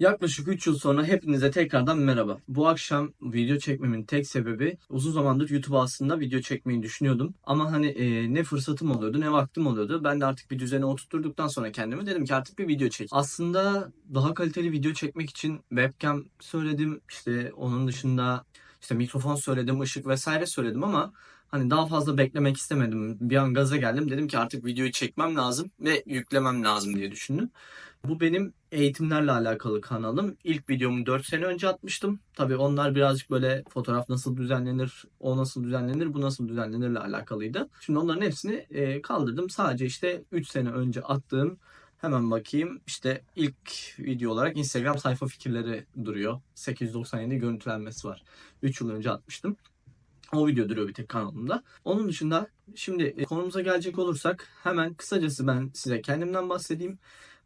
Yaklaşık 3 yıl sonra hepinize tekrardan merhaba. Bu akşam video çekmemin tek sebebi uzun zamandır YouTube'a aslında video çekmeyi düşünüyordum. Ama hani e, ne fırsatım oluyordu ne vaktim oluyordu. Ben de artık bir düzene oturtturduktan sonra kendime dedim ki artık bir video çek. Aslında daha kaliteli video çekmek için webcam söyledim. İşte onun dışında işte mikrofon söyledim, ışık vesaire söyledim ama hani daha fazla beklemek istemedim. Bir an gaza geldim. Dedim ki artık videoyu çekmem lazım ve yüklemem lazım diye düşündüm. Bu benim eğitimlerle alakalı kanalım. İlk videomu 4 sene önce atmıştım. Tabii onlar birazcık böyle fotoğraf nasıl düzenlenir, o nasıl düzenlenir, bu nasıl düzenlenirle alakalıydı. Şimdi onların hepsini e, kaldırdım. Sadece işte 3 sene önce attığım hemen bakayım. İşte ilk video olarak Instagram sayfa fikirleri duruyor. 897 görüntülenmesi var. 3 yıl önce atmıştım. O video duruyor bir tek kanalımda. Onun dışında şimdi e, konumuza gelecek olursak hemen kısacası ben size kendimden bahsedeyim.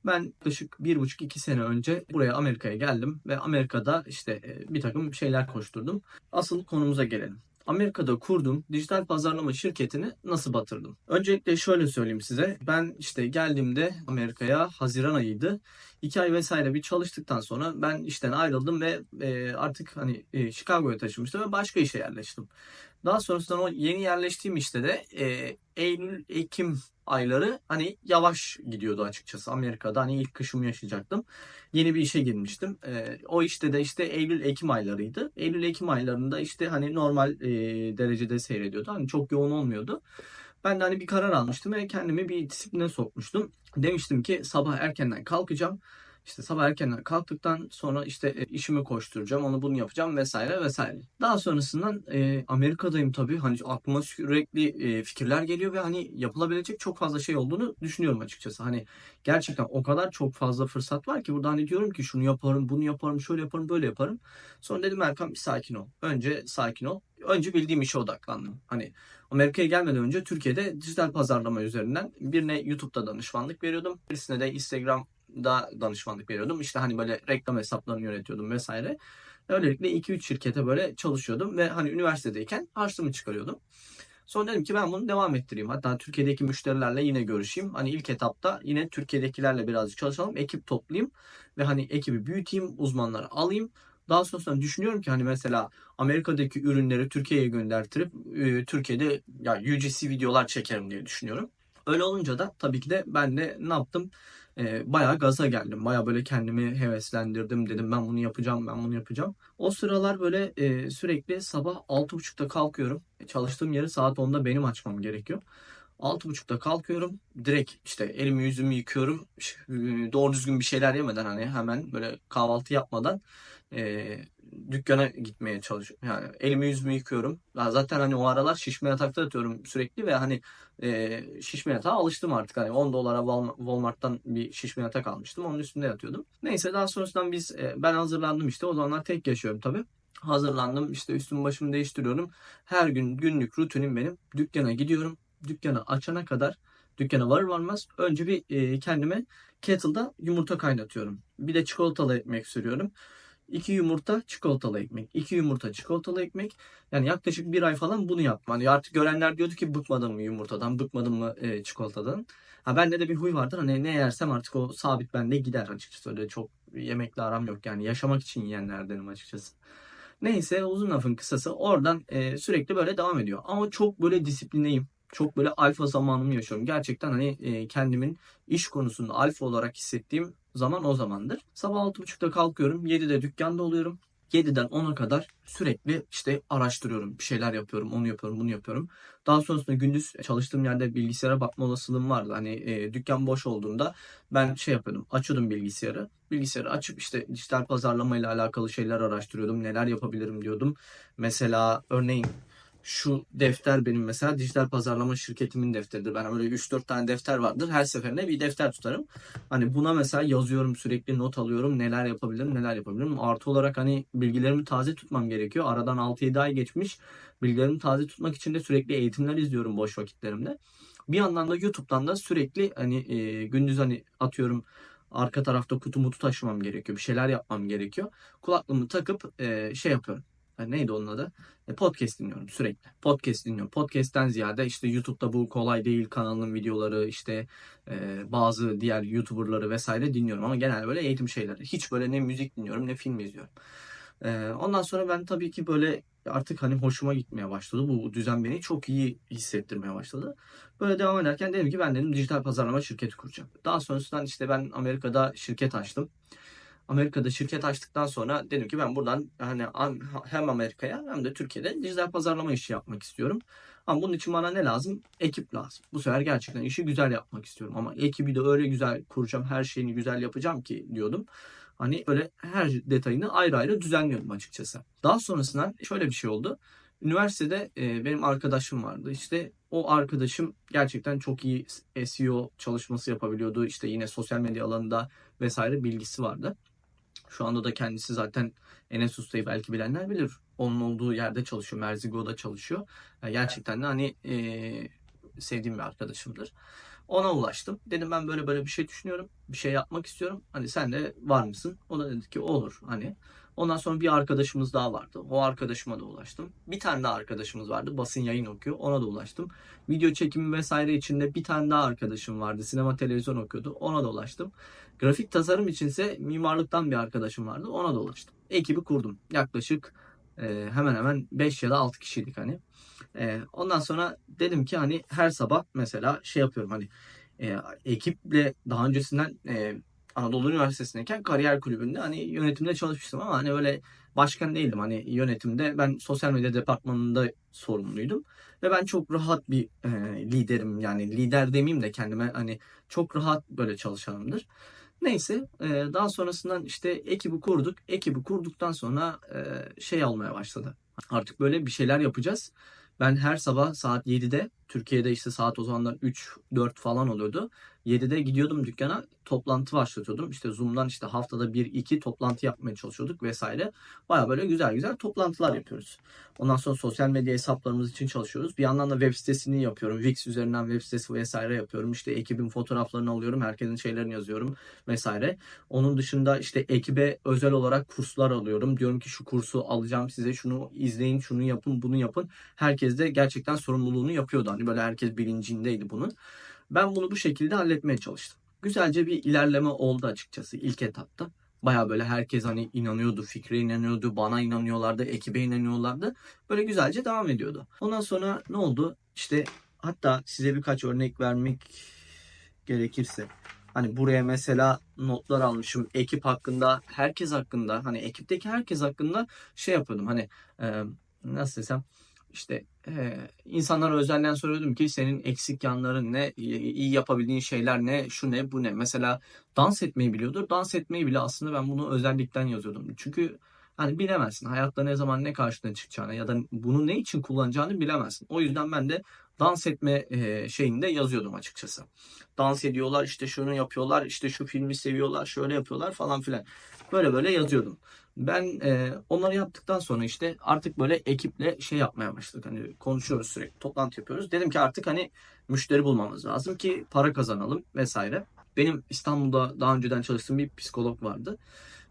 Ben yaklaşık bir buçuk iki sene önce buraya Amerika'ya geldim ve Amerika'da işte e, bir takım şeyler koşturdum. Asıl konumuza gelelim. Amerika'da kurduğum dijital pazarlama şirketini nasıl batırdım? Öncelikle şöyle söyleyeyim size. Ben işte geldiğimde Amerika'ya Haziran ayıydı. İki ay vesaire bir çalıştıktan sonra ben işten ayrıldım ve e, artık hani e, Chicago'ya taşınmıştım ve başka işe yerleştim. Daha sonrasında o yeni yerleştiğim işte de e, Eylül, Ekim ayları hani yavaş gidiyordu açıkçası. Amerika'da hani ilk kışımı yaşayacaktım. Yeni bir işe girmiştim. E, o işte de işte Eylül, Ekim aylarıydı. Eylül, Ekim aylarında işte hani normal e, derecede seyrediyordu. Hani çok yoğun olmuyordu. Ben de hani bir karar almıştım ve kendimi bir disipline sokmuştum. Demiştim ki sabah erkenden kalkacağım. İşte sabah erkenden kalktıktan sonra işte e, işimi koşturacağım, onu bunu yapacağım vesaire vesaire. Daha sonrasından e, Amerika'dayım tabii. Hani aklıma sürekli e, fikirler geliyor ve hani yapılabilecek çok fazla şey olduğunu düşünüyorum açıkçası. Hani gerçekten o kadar çok fazla fırsat var ki burada hani diyorum ki şunu yaparım, bunu yaparım, şöyle yaparım, böyle yaparım. Sonra dedim Erkan bir sakin ol. Önce sakin ol. Önce bildiğim işe odaklandım. Hani Amerika'ya gelmeden önce Türkiye'de dijital pazarlama üzerinden birine YouTube'da danışmanlık veriyordum. Birisine de Instagram da danışmanlık veriyordum. İşte hani böyle reklam hesaplarını yönetiyordum vesaire. Öylelikle 2-3 şirkete böyle çalışıyordum ve hani üniversitedeyken harçlığımı çıkarıyordum. Sonra dedim ki ben bunu devam ettireyim. Hatta Türkiye'deki müşterilerle yine görüşeyim. Hani ilk etapta yine Türkiye'dekilerle birazcık çalışalım. Ekip toplayayım ve hani ekibi büyüteyim, uzmanları alayım. Daha sonrasında düşünüyorum ki hani mesela Amerika'daki ürünleri Türkiye'ye göndertirip e, Türkiye'de ya UGC videolar çekerim diye düşünüyorum. Öyle olunca da tabii ki de ben de ne yaptım? E, bayağı gaza geldim. Bayağı böyle kendimi heveslendirdim. Dedim ben bunu yapacağım, ben bunu yapacağım. O sıralar böyle e, sürekli sabah 6.30'da kalkıyorum. E, çalıştığım yeri saat 10'da benim açmam gerekiyor. 6.30'da kalkıyorum. Direkt işte elimi yüzümü yıkıyorum. Doğru düzgün bir şeyler yemeden hani hemen böyle kahvaltı yapmadan e, dükkana gitmeye çalışıyorum. Yani elimi yüzümü yıkıyorum. Ya zaten hani o aralar şişme yatakta yatıyorum sürekli ve hani e, şişme yatağa alıştım artık. Hani 10 dolara Walmart'tan bir şişme yatak almıştım. Onun üstünde yatıyordum. Neyse daha sonrasında biz e, ben hazırlandım işte. O zamanlar tek yaşıyorum tabii. Hazırlandım işte üstümü başımı değiştiriyorum. Her gün günlük rutinim benim. Dükkana gidiyorum. Dükkanı açana kadar dükkana varır varmaz önce bir e, kendime kettle'da yumurta kaynatıyorum. Bir de çikolatalı ekmek sürüyorum. 2 yumurta çikolatalı ekmek. 2 yumurta çikolatalı ekmek. Yani yaklaşık bir ay falan bunu yaptım. Hani artık görenler diyordu ki bıkmadın mı yumurtadan, bıkmadın mı e, çikolatadan. Ha bende de bir huy vardır. Hani ne yersem artık o sabit bende gider açıkçası. Öyle çok yemekle aram yok. Yani yaşamak için yiyenlerdenim açıkçası. Neyse uzun lafın kısası oradan e, sürekli böyle devam ediyor. Ama çok böyle disiplinliyim. Çok böyle alfa zamanımı yaşıyorum. Gerçekten hani e, kendimin iş konusunda alfa olarak hissettiğim zaman o zamandır. Sabah 6.30'da kalkıyorum. 7'de dükkanda oluyorum. 7'den 10'a kadar sürekli işte araştırıyorum. Bir şeyler yapıyorum. Onu yapıyorum, bunu yapıyorum. Daha sonrasında gündüz çalıştığım yerde bilgisayara bakma olasılığım vardı. Hani e, dükkan boş olduğunda ben şey yapıyordum. Açıyordum bilgisayarı. Bilgisayarı açıp işte dijital pazarlama ile alakalı şeyler araştırıyordum. Neler yapabilirim diyordum. Mesela örneğin şu defter benim mesela dijital pazarlama şirketimin defteridir. Ben böyle 3-4 tane defter vardır. Her seferinde bir defter tutarım. Hani buna mesela yazıyorum sürekli not alıyorum. Neler yapabilirim neler yapabilirim. Artı olarak hani bilgilerimi taze tutmam gerekiyor. Aradan 6-7 ay geçmiş. Bilgilerimi taze tutmak için de sürekli eğitimler izliyorum boş vakitlerimde. Bir yandan da YouTube'dan da sürekli hani e, gündüz hani atıyorum arka tarafta kutu mutu taşımam gerekiyor. Bir şeyler yapmam gerekiyor. Kulaklığımı takıp e, şey yapıyorum Ha, neydi onun adı? E, podcast dinliyorum sürekli. Podcast dinliyorum. Podcast'ten ziyade işte YouTube'da bu kolay değil kanalının videoları işte e, bazı diğer YouTuber'ları vesaire dinliyorum ama genelde böyle eğitim şeyleri. Hiç böyle ne müzik dinliyorum ne film izliyorum. E, ondan sonra ben tabii ki böyle artık hani hoşuma gitmeye başladı. Bu düzen beni çok iyi hissettirmeye başladı. Böyle devam ederken dedim ki ben dedim dijital pazarlama şirketi kuracağım. Daha sonrasında işte ben Amerika'da şirket açtım. Amerika'da şirket açtıktan sonra dedim ki ben buradan hani hem Amerika'ya hem de Türkiye'de dijital pazarlama işi yapmak istiyorum. Ama bunun için bana ne lazım? Ekip lazım. Bu sefer gerçekten işi güzel yapmak istiyorum. Ama ekibi de öyle güzel kuracağım, her şeyini güzel yapacağım ki diyordum. Hani böyle her detayını ayrı ayrı düzenliyordum açıkçası. Daha sonrasında şöyle bir şey oldu. Üniversitede e, benim arkadaşım vardı. İşte o arkadaşım gerçekten çok iyi SEO çalışması yapabiliyordu. İşte yine sosyal medya alanında vesaire bilgisi vardı. Şu anda da kendisi zaten Enes Usta'yı belki bilenler bilir. Onun olduğu yerde çalışıyor. Merzigo'da çalışıyor. Yani gerçekten de hani e, sevdiğim bir arkadaşımdır. Ona ulaştım. Dedim ben böyle böyle bir şey düşünüyorum. Bir şey yapmak istiyorum. Hani sen de var mısın? O da dedi ki olur. Hani Ondan sonra bir arkadaşımız daha vardı. O arkadaşıma da ulaştım. Bir tane daha arkadaşımız vardı. Basın yayın okuyor. Ona da ulaştım. Video çekimi vesaire içinde bir tane daha arkadaşım vardı. Sinema televizyon okuyordu. Ona da ulaştım. Grafik tasarım içinse mimarlıktan bir arkadaşım vardı. Ona da ulaştım. Ekibi kurdum. Yaklaşık e, hemen hemen 5 ya da 6 kişiydik hani. E, ondan sonra dedim ki hani her sabah mesela şey yapıyorum hani e, ekiple daha öncesinden e, Anadolu Üniversitesi'ndeyken kariyer kulübünde hani yönetimde çalışmıştım ama hani öyle başkan değildim. Hani yönetimde ben sosyal medya departmanında sorumluydum. Ve ben çok rahat bir e, liderim. Yani lider demeyeyim de kendime hani çok rahat böyle çalışanımdır. Neyse e, daha sonrasından işte ekibi kurduk. Ekibi kurduktan sonra e, şey almaya başladı. Artık böyle bir şeyler yapacağız. Ben her sabah saat 7'de Türkiye'de işte saat o zamanlar 3-4 falan oluyordu. 7'de gidiyordum dükkana toplantı başlatıyordum. İşte Zoom'dan işte haftada 1-2 toplantı yapmaya çalışıyorduk vesaire. Baya böyle güzel güzel toplantılar yapıyoruz. Ondan sonra sosyal medya hesaplarımız için çalışıyoruz. Bir yandan da web sitesini yapıyorum. Wix üzerinden web sitesi vesaire yapıyorum. İşte ekibin fotoğraflarını alıyorum. Herkesin şeylerini yazıyorum vesaire. Onun dışında işte ekibe özel olarak kurslar alıyorum. Diyorum ki şu kursu alacağım size şunu izleyin, şunu yapın, bunu yapın. Herkes de gerçekten sorumluluğunu yapıyordu. Hani böyle herkes bilincindeydi bunun. Ben bunu bu şekilde halletmeye çalıştım. Güzelce bir ilerleme oldu açıkçası ilk etapta. Baya böyle herkes hani inanıyordu, fikre inanıyordu, bana inanıyorlardı, ekibe inanıyorlardı. Böyle güzelce devam ediyordu. Ondan sonra ne oldu? İşte hatta size birkaç örnek vermek gerekirse. Hani buraya mesela notlar almışım. Ekip hakkında, herkes hakkında, hani ekipteki herkes hakkında şey yapıyordum. Hani nasıl desem işte e, insanlara özelden soruyordum ki senin eksik yanların ne, iyi yapabildiğin şeyler ne, şu ne, bu ne. Mesela dans etmeyi biliyordur. Dans etmeyi bile aslında ben bunu özellikten yazıyordum. Çünkü hani bilemezsin hayatta ne zaman ne karşına çıkacağını ya da bunu ne için kullanacağını bilemezsin. O yüzden ben de dans etme e, şeyinde yazıyordum açıkçası. Dans ediyorlar işte şunu yapıyorlar işte şu filmi seviyorlar şöyle yapıyorlar falan filan. Böyle böyle yazıyordum. Ben e, onları yaptıktan sonra işte artık böyle ekiple şey yapmaya başladık. Hani konuşuyoruz sürekli toplantı yapıyoruz. Dedim ki artık hani müşteri bulmamız lazım ki para kazanalım vesaire. Benim İstanbul'da daha önceden çalıştığım bir psikolog vardı.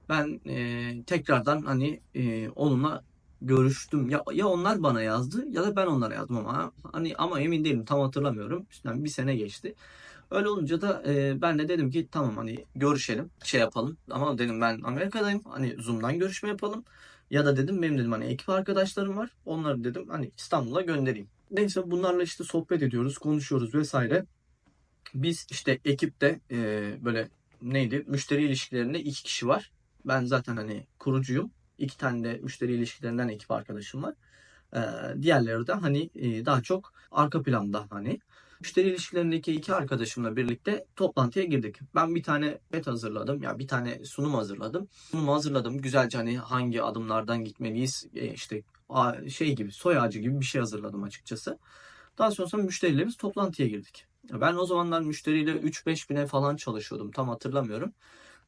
Ben e, tekrardan hani e, onunla görüştüm. Ya, ya onlar bana yazdı ya da ben onlara yazdım ama hani ama emin değilim tam hatırlamıyorum. Üstünden bir sene geçti. Öyle olunca da e, ben de dedim ki tamam hani görüşelim şey yapalım ama dedim ben Amerika'dayım hani Zoom'dan görüşme yapalım. Ya da dedim benim dedim hani ekip arkadaşlarım var onları dedim hani İstanbul'a göndereyim. Neyse bunlarla işte sohbet ediyoruz konuşuyoruz vesaire. Biz işte ekipte e, böyle neydi müşteri ilişkilerinde iki kişi var. Ben zaten hani kurucuyum. İki tane de müşteri ilişkilerinden ekip arkadaşım var. Ee, diğerleri de hani e, daha çok arka planda hani. Müşteri ilişkilerindeki iki arkadaşımla birlikte toplantıya girdik. Ben bir tane bet hazırladım. Ya yani bir tane sunum hazırladım. Sunum hazırladım. Güzelce hani hangi adımlardan gitmeliyiz e, işte şey gibi soy ağacı gibi bir şey hazırladım açıkçası. Daha sonra müşteriyle biz toplantıya girdik. Ben o zamanlar müşteriyle 3-5 bine falan çalışıyordum. Tam hatırlamıyorum.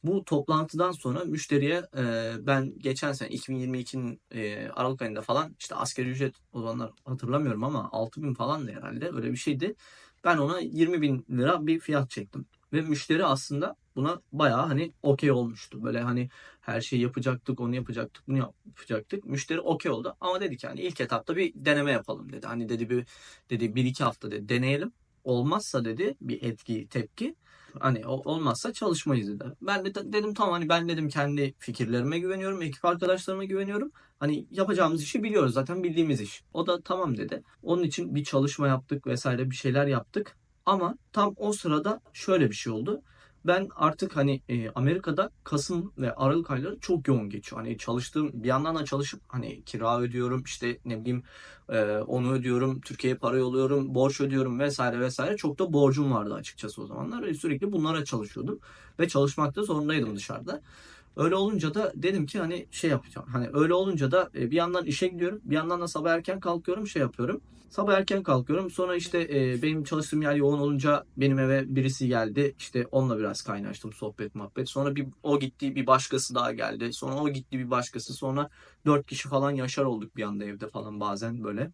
Bu toplantıdan sonra müşteriye e, ben geçen sene 2022'nin e, Aralık ayında falan işte askeri ücret o zamanlar hatırlamıyorum ama 6 bin falan da herhalde öyle bir şeydi. Ben ona 20 bin lira bir fiyat çektim. Ve müşteri aslında buna bayağı hani okey olmuştu. Böyle hani her şeyi yapacaktık, onu yapacaktık, bunu yapacaktık. Müşteri okey oldu ama dedi ki hani ilk etapta bir deneme yapalım dedi. Hani dedi bir dedi bir iki hafta dedi deneyelim. Olmazsa dedi bir etki, tepki hani olmazsa çalışmayız dedi. Ben de dedim tamam hani ben dedim kendi fikirlerime güveniyorum, ekip arkadaşlarıma güveniyorum. Hani yapacağımız işi biliyoruz zaten bildiğimiz iş. O da tamam dedi. Onun için bir çalışma yaptık vesaire bir şeyler yaptık. Ama tam o sırada şöyle bir şey oldu. Ben artık hani e, Amerika'da Kasım ve Aralık ayları çok yoğun geçiyor. Hani çalıştığım bir yandan da çalışıp hani kira ödüyorum işte ne bileyim e, onu ödüyorum, Türkiye'ye para yolluyorum, borç ödüyorum vesaire vesaire. Çok da borcum vardı açıkçası o zamanlar. Sürekli bunlara çalışıyordum ve çalışmakta zorundaydım dışarıda. Öyle olunca da dedim ki hani şey yapacağım. Hani öyle olunca da e, bir yandan işe gidiyorum, bir yandan da sabah erken kalkıyorum, şey yapıyorum. Sabah erken kalkıyorum. Sonra işte e, benim çalıştığım yer yoğun olunca benim eve birisi geldi. İşte onunla biraz kaynaştım sohbet muhabbet. Sonra bir o gitti bir başkası daha geldi. Sonra o gitti bir başkası. Sonra dört kişi falan yaşar olduk bir anda evde falan bazen böyle.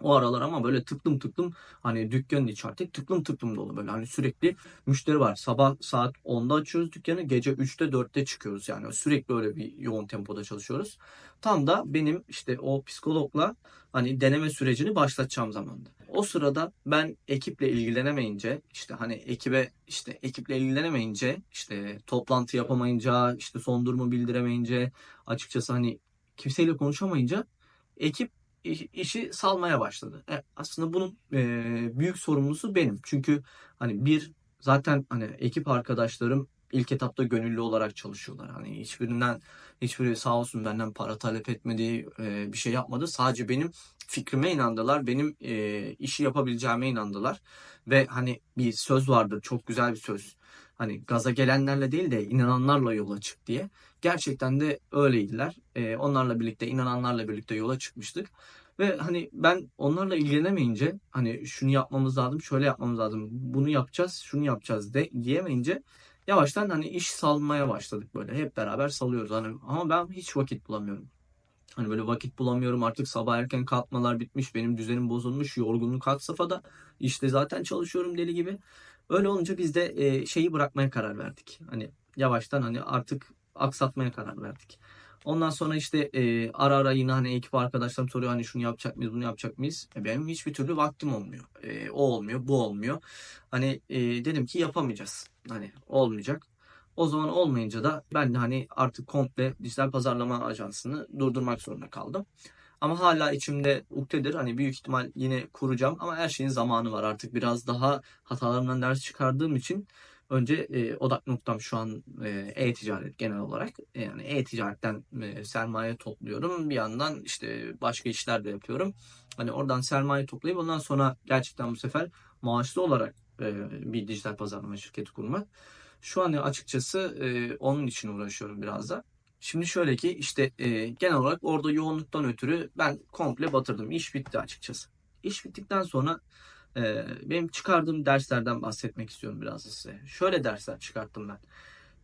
O aralar ama böyle tıklım tıklım hani dükkanın içi artık tıklım tıklım dolu böyle hani sürekli müşteri var. Sabah saat 10'da açıyoruz dükkanı gece 3'te 4'te çıkıyoruz yani sürekli öyle bir yoğun tempoda çalışıyoruz. Tam da benim işte o psikologla hani deneme sürecini başlatacağım zamanda. O sırada ben ekiple ilgilenemeyince işte hani ekibe işte ekiple ilgilenemeyince işte toplantı yapamayınca işte son durumu bildiremeyince açıkçası hani kimseyle konuşamayınca ekip işi salmaya başladı. E, aslında bunun e, büyük sorumlusu benim. Çünkü hani bir zaten hani ekip arkadaşlarım ilk etapta gönüllü olarak çalışıyorlar. Hani hiçbirinden hiçbiri sağ olsun benden para talep etmedi, e, bir şey yapmadı. Sadece benim fikrime inandılar, benim e, işi yapabileceğime inandılar. Ve hani bir söz vardır, çok güzel bir söz. Hani gaza gelenlerle değil de inananlarla yola çık diye. Gerçekten de öyleydiler. E, onlarla birlikte, inananlarla birlikte yola çıkmıştık. Ve hani ben onlarla ilgilenemeyince hani şunu yapmamız lazım, şöyle yapmamız lazım, bunu yapacağız, şunu yapacağız de diyemeyince yavaştan hani iş salmaya başladık böyle. Hep beraber salıyoruz hani ama ben hiç vakit bulamıyorum. Hani böyle vakit bulamıyorum artık sabah erken kalkmalar bitmiş, benim düzenim bozulmuş, yorgunluk had safhada. İşte zaten çalışıyorum deli gibi. Öyle olunca biz de e, şeyi bırakmaya karar verdik. Hani yavaştan hani artık aksatmaya karar verdik. Ondan sonra işte e, ara ara yine hani ekip arkadaşlarım soruyor hani şunu yapacak mıyız, bunu yapacak mıyız? E, benim hiçbir türlü vaktim olmuyor. E, o olmuyor, bu olmuyor. Hani e, dedim ki yapamayacağız. Hani olmayacak. O zaman olmayınca da ben de hani artık komple dijital pazarlama ajansını durdurmak zorunda kaldım. Ama hala içimde ukdedir. Hani büyük ihtimal yine kuracağım ama her şeyin zamanı var. Artık biraz daha hatalarımdan ders çıkardığım için önce e, odak noktam şu an e, e-ticaret genel olarak. E, yani e-ticaretten e, sermaye topluyorum. Bir yandan işte başka işler de yapıyorum. Hani oradan sermaye toplayıp ondan sonra gerçekten bu sefer maaşlı olarak e, bir dijital pazarlama şirketi kurmak. Şu an açıkçası e, onun için uğraşıyorum biraz da. Şimdi şöyle ki işte e, genel olarak orada yoğunluktan ötürü ben komple batırdım. İş bitti açıkçası. İş bittikten sonra e, benim çıkardığım derslerden bahsetmek istiyorum biraz size. Şöyle dersler çıkarttım ben.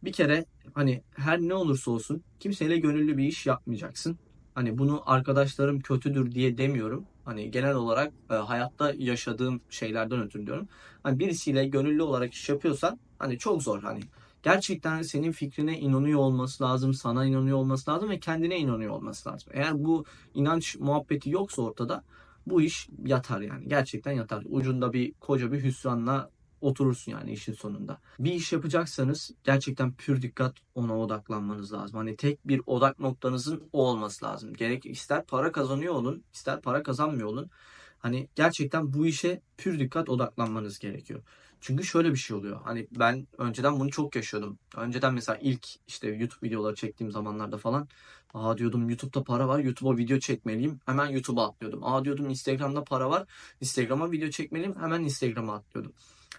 Bir kere hani her ne olursa olsun kimseyle gönüllü bir iş yapmayacaksın. Hani bunu arkadaşlarım kötüdür diye demiyorum. Hani genel olarak e, hayatta yaşadığım şeylerden ötürü diyorum. Hani birisiyle gönüllü olarak iş yapıyorsan hani çok zor hani gerçekten senin fikrine inanıyor olması lazım, sana inanıyor olması lazım ve kendine inanıyor olması lazım. Eğer bu inanç muhabbeti yoksa ortada bu iş yatar yani. Gerçekten yatar. Ucunda bir koca bir hüsranla oturursun yani işin sonunda. Bir iş yapacaksanız gerçekten pür dikkat ona odaklanmanız lazım. Hani tek bir odak noktanızın o olması lazım. Gerek ister para kazanıyor olun, ister para kazanmıyor olun. Hani gerçekten bu işe pür dikkat odaklanmanız gerekiyor. Çünkü şöyle bir şey oluyor. Hani ben önceden bunu çok yaşıyordum. Önceden mesela ilk işte YouTube videoları çektiğim zamanlarda falan Aa diyordum YouTube'da para var. YouTube'a video çekmeliyim. Hemen YouTube'a atlıyordum. Aa diyordum Instagram'da para var. Instagram'a video çekmeliyim. Hemen Instagram'a atlıyordum.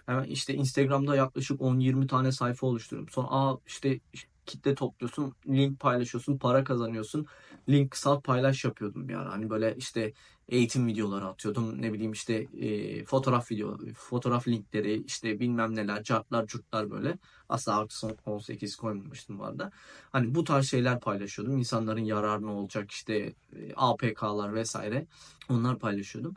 Hemen işte Instagram'da yaklaşık 10-20 tane sayfa oluşturuyorum. Sonra aa işte kitle topluyorsun, link paylaşıyorsun, para kazanıyorsun. Link kısalt paylaş yapıyordum ara. Hani böyle işte eğitim videoları atıyordum. Ne bileyim işte e, fotoğraf video, fotoğraf linkleri, işte bilmem neler, cartlar, curtlar böyle. Asla artı son 18 koymamıştım bu arada. Hani bu tarz şeyler paylaşıyordum. İnsanların yararına olacak işte e, APK'lar vesaire. Onlar paylaşıyordum.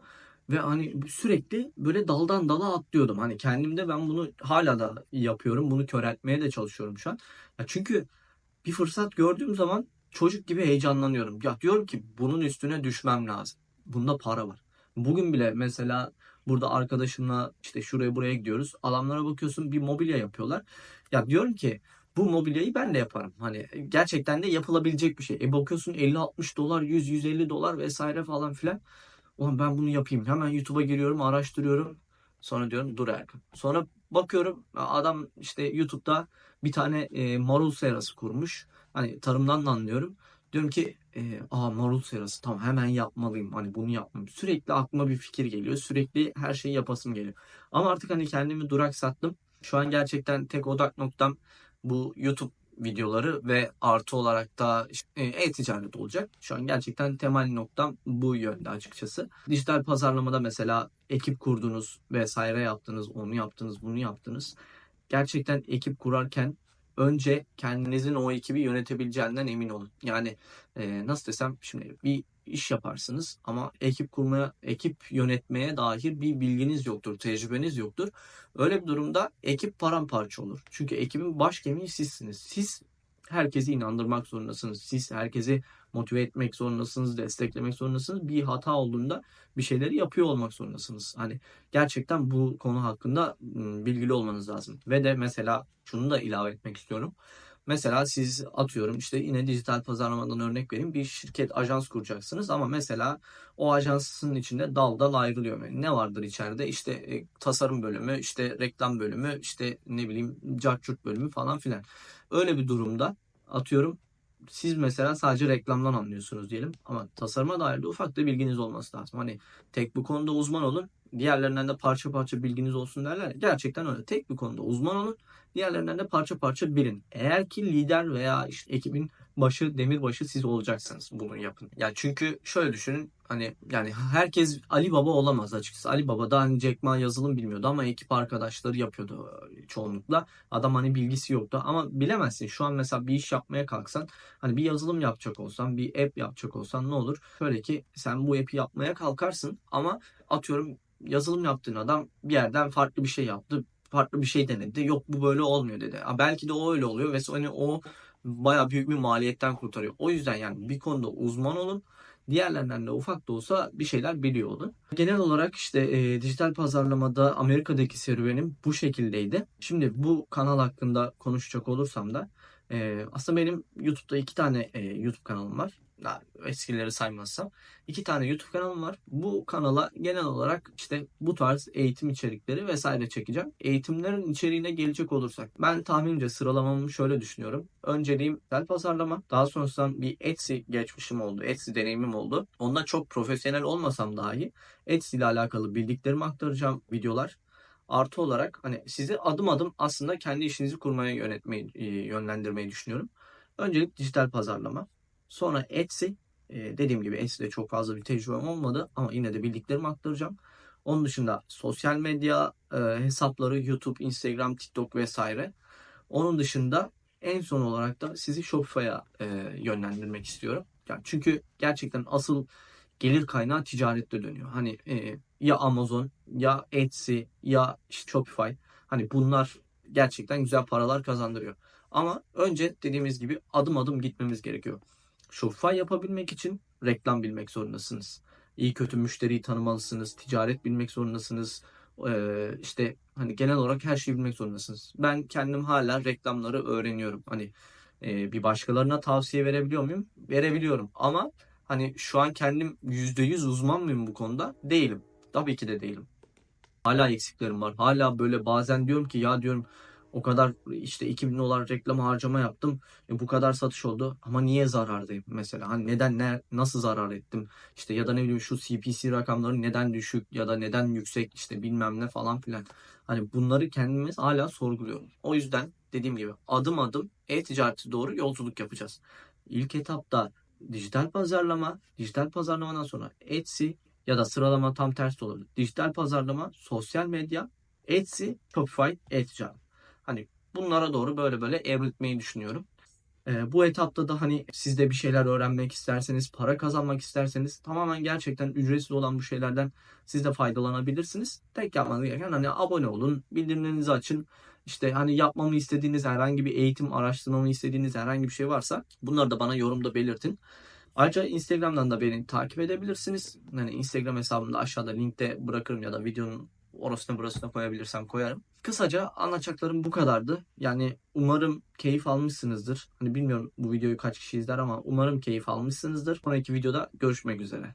Ve hani sürekli böyle daldan dala atlıyordum. Hani kendimde ben bunu hala da yapıyorum. Bunu köreltmeye de çalışıyorum şu an. Ya çünkü bir fırsat gördüğüm zaman çocuk gibi heyecanlanıyorum. Ya diyorum ki bunun üstüne düşmem lazım. Bunda para var. Bugün bile mesela burada arkadaşımla işte şuraya buraya gidiyoruz. Adamlara bakıyorsun bir mobilya yapıyorlar. Ya diyorum ki bu mobilyayı ben de yaparım. Hani gerçekten de yapılabilecek bir şey. E bakıyorsun 50-60 dolar, 100-150 dolar vesaire falan filan. Ulan ben bunu yapayım. Hemen YouTube'a giriyorum, araştırıyorum. Sonra diyorum dur Erkan. Sonra bakıyorum adam işte YouTube'da bir tane e, marul serası kurmuş. Hani tarımdan da anlıyorum. Diyorum ki e, aa marul serası tamam hemen yapmalıyım. Hani bunu yapmam. Sürekli aklıma bir fikir geliyor. Sürekli her şeyi yapasım geliyor. Ama artık hani kendimi duraksattım. Şu an gerçekten tek odak noktam bu YouTube videoları ve artı olarak da e, e-ticaret olacak. Şu an gerçekten temel noktam bu yönde açıkçası. Dijital pazarlamada mesela ekip kurdunuz vesaire yaptınız, onu yaptınız, bunu yaptınız. Gerçekten ekip kurarken önce kendinizin o ekibi yönetebileceğinden emin olun. Yani e, nasıl desem şimdi bir iş yaparsınız ama ekip kurmaya, ekip yönetmeye dair bir bilginiz yoktur, tecrübeniz yoktur. Öyle bir durumda ekip paramparça olur. Çünkü ekibin baş kemiği sizsiniz. Siz herkesi inandırmak zorundasınız. Siz herkesi motive etmek zorundasınız, desteklemek zorundasınız. Bir hata olduğunda bir şeyleri yapıyor olmak zorundasınız. Hani gerçekten bu konu hakkında bilgili olmanız lazım. Ve de mesela şunu da ilave etmek istiyorum. Mesela siz atıyorum işte yine dijital pazarlamadan örnek vereyim. Bir şirket, ajans kuracaksınız ama mesela o ajansın içinde dal dal ayrılıyor. Yani ne vardır içeride? İşte e, tasarım bölümü, işte reklam bölümü, işte ne bileyim cartçurt bölümü falan filan. Öyle bir durumda atıyorum siz mesela sadece reklamdan anlıyorsunuz diyelim ama tasarıma dair de ufak da bilginiz olması lazım. Hani tek bu konuda uzman olun, diğerlerinden de parça parça bilginiz olsun derler. Gerçekten öyle. Tek bir konuda uzman olun, diğerlerinden de parça parça bilin. Eğer ki lider veya işte ekibin başı, demirbaşı siz olacaksınız bunu yapın. Ya çünkü şöyle düşünün hani yani herkes Ali Baba olamaz açıkçası. Ali Baba da hani Jack Ma yazılım bilmiyordu ama ekip arkadaşları yapıyordu e, çoğunlukla. Adam hani bilgisi yoktu ama bilemezsin. Şu an mesela bir iş yapmaya kalksan hani bir yazılım yapacak olsan, bir app yapacak olsan ne olur? Şöyle ki sen bu app'i yapmaya kalkarsın ama atıyorum yazılım yaptığın adam bir yerden farklı bir şey yaptı. Farklı bir şey denedi. Yok bu böyle olmuyor dedi. Ha, belki de o öyle oluyor ve hani o baya büyük bir maliyetten kurtarıyor. O yüzden yani bir konuda uzman olun. Diğerlerinden de ufak da olsa bir şeyler biliyor olun. Genel olarak işte e, dijital pazarlamada Amerika'daki serüvenim bu şekildeydi. Şimdi bu kanal hakkında konuşacak olursam da e, aslında benim YouTube'da iki tane e, YouTube kanalım var. Eskileri saymazsam. iki tane YouTube kanalım var. Bu kanala genel olarak işte bu tarz eğitim içerikleri vesaire çekeceğim. Eğitimlerin içeriğine gelecek olursak ben tahminimce sıralamamı şöyle düşünüyorum. Önceliğim dijital pazarlama. Daha sonrasında bir Etsy geçmişim oldu. Etsy deneyimim oldu. Onda çok profesyonel olmasam dahi Etsy ile alakalı bildiklerimi aktaracağım videolar. Artı olarak hani sizi adım adım aslında kendi işinizi kurmaya yönetmeyi, e, yönlendirmeyi düşünüyorum. Öncelik dijital pazarlama. Sonra Etsy. E, dediğim gibi Etsy'de çok fazla bir tecrübem olmadı ama yine de bildiklerimi aktaracağım. Onun dışında sosyal medya e, hesapları YouTube, Instagram, TikTok vesaire. Onun dışında en son olarak da sizi Shopify'a e, yönlendirmek istiyorum. Yani çünkü gerçekten asıl gelir kaynağı ticarette dönüyor. Hani e, ya Amazon ya Etsy ya Shopify. Hani bunlar gerçekten güzel paralar kazandırıyor. Ama önce dediğimiz gibi adım adım gitmemiz gerekiyor. Shopify yapabilmek için reklam bilmek zorundasınız. İyi kötü müşteriyi tanımalısınız. Ticaret bilmek zorundasınız. Ee, işte hani genel olarak her şeyi bilmek zorundasınız. Ben kendim hala reklamları öğreniyorum. Hani e, bir başkalarına tavsiye verebiliyor muyum? Verebiliyorum. Ama hani şu an kendim %100 uzman mıyım bu konuda? Değilim. Tabii ki de değilim. Hala eksiklerim var. Hala böyle bazen diyorum ki ya diyorum o kadar işte 2000 dolar reklam harcama yaptım. E, bu kadar satış oldu ama niye zarardayım mesela? Hani neden ne nasıl zarar ettim? İşte ya da ne bileyim şu CPC rakamları neden düşük ya da neden yüksek işte bilmem ne falan filan. Hani bunları kendimiz hala sorguluyoruz. O yüzden dediğim gibi adım adım e-ticarete doğru yolculuk yapacağız. İlk etapta dijital pazarlama, dijital pazarlamadan sonra Etsy ya da sıralama tam tersi olabilir. Dijital pazarlama, sosyal medya, Etsy, Shopify, e-ticaret. Hani bunlara doğru böyle böyle evrilmeyi düşünüyorum. Ee, bu etapta da hani siz de bir şeyler öğrenmek isterseniz, para kazanmak isterseniz tamamen gerçekten ücretsiz olan bu şeylerden siz de faydalanabilirsiniz. Tek yapmanız gereken hani abone olun, bildirimlerinizi açın. İşte hani yapmamı istediğiniz herhangi bir eğitim, araştırmamı istediğiniz herhangi bir şey varsa bunları da bana yorumda belirtin. Ayrıca Instagram'dan da beni takip edebilirsiniz. Yani Instagram hesabımda aşağıda linkte bırakırım ya da videonun orasına burasına koyabilirsem koyarım. Kısaca anlatacaklarım bu kadardı. Yani umarım keyif almışsınızdır. Hani bilmiyorum bu videoyu kaç kişi izler ama umarım keyif almışsınızdır. Sonraki videoda görüşmek üzere.